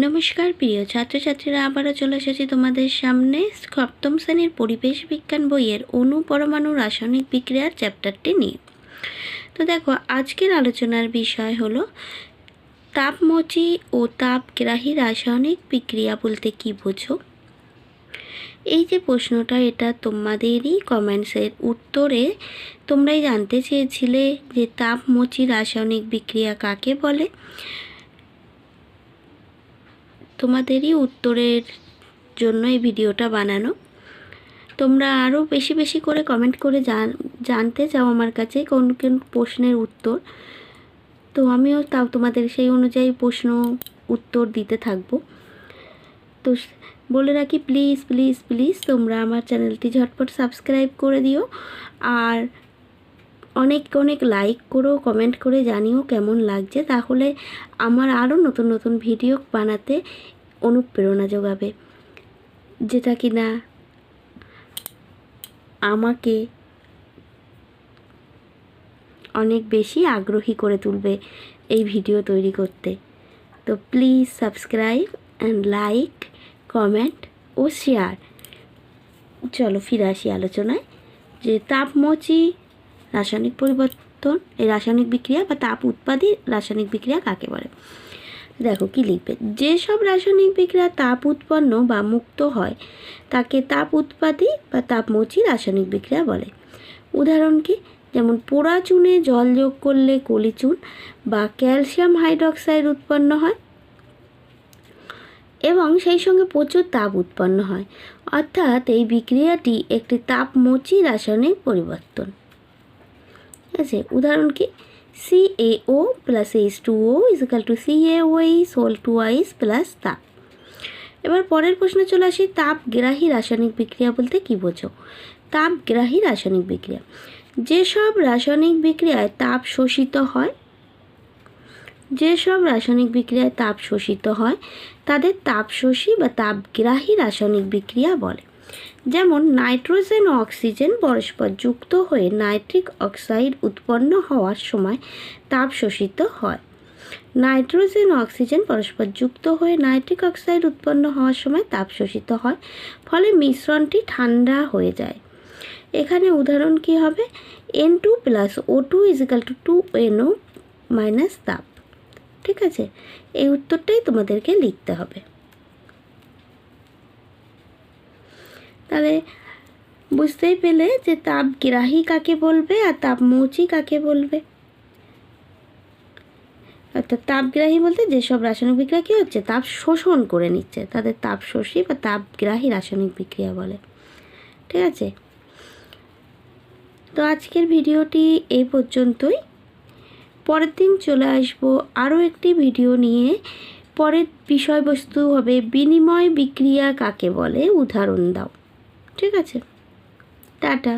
নমস্কার, প্রিয় ছাত্রছাত্রীরা, আবারও চলে এসেছি তোমাদের সামনে সপ্তম শ্রেণির পরিবেশ বিজ্ঞান বইয়ের অণু পরমাণু রাসায়নিক বিক্রিয়ার চ্যাপ্টারটি নিয়ে। তো দেখো, আজকের আলোচনার বিষয় হলো তাপমচি ও তাপগ্রাহী রাসায়নিক বিক্রিয়া বলতে কি বোঝো? এই যে প্রশ্নটা, এটা তোমাদেরই কমেন্টসের উত্তরে তোমরাই জানতে চেয়েছিলে যে তাপমোচী রাসায়নিক বিক্রিয়া কাকে বলে? তোমাদেরই উত্তরের জন্য এই ভিডিওটা বানানো। তোমরা আরও বেশি বেশি করে কমেন্ট করে জান, জানতে চাও আমার কাছে কোন কোন প্রশ্নের উত্তর। তো আমিও তাও তোমাদের সেই অনুযায়ী প্রশ্ন উত্তর দিতে থাকব। তো বলে রাখি প্লিজ প্লিজ প্লিজ তোমরা আমার চ্যানেলটি ঝটপট সাবস্ক্রাইব করে দিও। আর অনেক অনেক লাইক করো কমেন্ট করে জানিও কেমন লাগছে। তাহলে আমার আরও নতুন নতুন ভিডিও বানাতে অনুপ্রেরণা যোগাবে। যেটা কি না আমাকে অনেক বেশি আগ্রহী করে তুলবে এই ভিডিও তৈরি করতে। তো please subscribe and like comment O share চলো ফিরে আসি আলোচনায়। যে তাপমোচী রাসায়নিক পরিবর্তন, এই রাসায়নিক বিক্রিয়া বা তাপ উৎপাদী রাসায়নিক বিক্রিয়া কাকে বলে? দেখো কি লিখবে? যেসব রাসায়নিক বিক্রিয়া তাপ উৎপন্ন বা মুক্ত হয়, তাকে তাপ উৎপাদী বা তাপমোচী রাসায়নিক বিক্রিয়া বলে। উদাহরণ কি? যেমন পোড়া চুনে জল যোগ করলে কলি চুন বা ক্যালসিয়াম হাইড্রক্সাইড উৎপন্ন হয় এবং সেই সঙ্গে প্রচুর তাপ উৎপন্ন হয়। অর্থাৎ এই বিক্রিয়াটি একটি তাপমোচী রাসায়নিক পরিবর্তন। ঠিক আছে, উদাহরণ কি? ও ইজিক্যাল টু সি এ ওইস হোল টু আইস প্লাস তাপ এবার পরের প্রশ্নে চলে আসি তাপগ্রাহী রাসায়নিক বিক্রিয়া বলতে কী বোঝো? তাপগ্রাহী রাসায়নিক বিক্রিয়া। যেসব রাসায়নিক বিক্রিয়ায় তাপ শোষিত হয়, যেসব রাসায়নিক বিক্রিয়ায় তাপ শোষিত হয়, তাদের তাপশোষী বা তাপগ্রাহী রাসায়নিক বিক্রিয়া বলে। যেমন নাইট্রোজেন ও অক্সিজেন পরস্পর যুক্ত হয়ে নাইট্রিক অক্সাইড উৎপন্ন হওয়ার সময় তাপ শোষিত হয়। নাইট্রোজেন ও অক্সিজেন পরস্পর যুক্ত হয়ে নাইট্রিক অক্সাইড উৎপন্ন হওয়ার সময় তাপ শোষিত হয়, ফলে মিশ্রণটি ঠান্ডা হয়ে যায়। এখানে উদাহরণ কি হবে? N two plus O two equal to two NO minus তাপ। ঠিক আছে? এই উত্তরটাই তোমাদেরকে লিখতে হবে। তাহলে বুঝতেই পেলে যে তাপ তাপগ্রাহী কাকে বলবে আর তাপমৌচি কাকে বলবে। অর্থাৎ তাপগ্রাহী বলতে যেসব রাসায়নিক বিক্রিয়া কী হচ্ছে? তাপ শোষণ করে নিচ্ছে। তাদের তাপ শোষী বা তাপগ্রাহী রাসায়নিক বিক্রিয়া বলে। ঠিক আছে? তো আজকের ভিডিওটি এই পর্যন্তই। পরের দিন চলে আসব আরও একটি ভিডিও নিয়ে। পরের বিষয়বস্তু হবে বিনিময় বিক্রিয়া কাকে বলে? উদাহরণ দাও। ঠিক আছে। টাটা।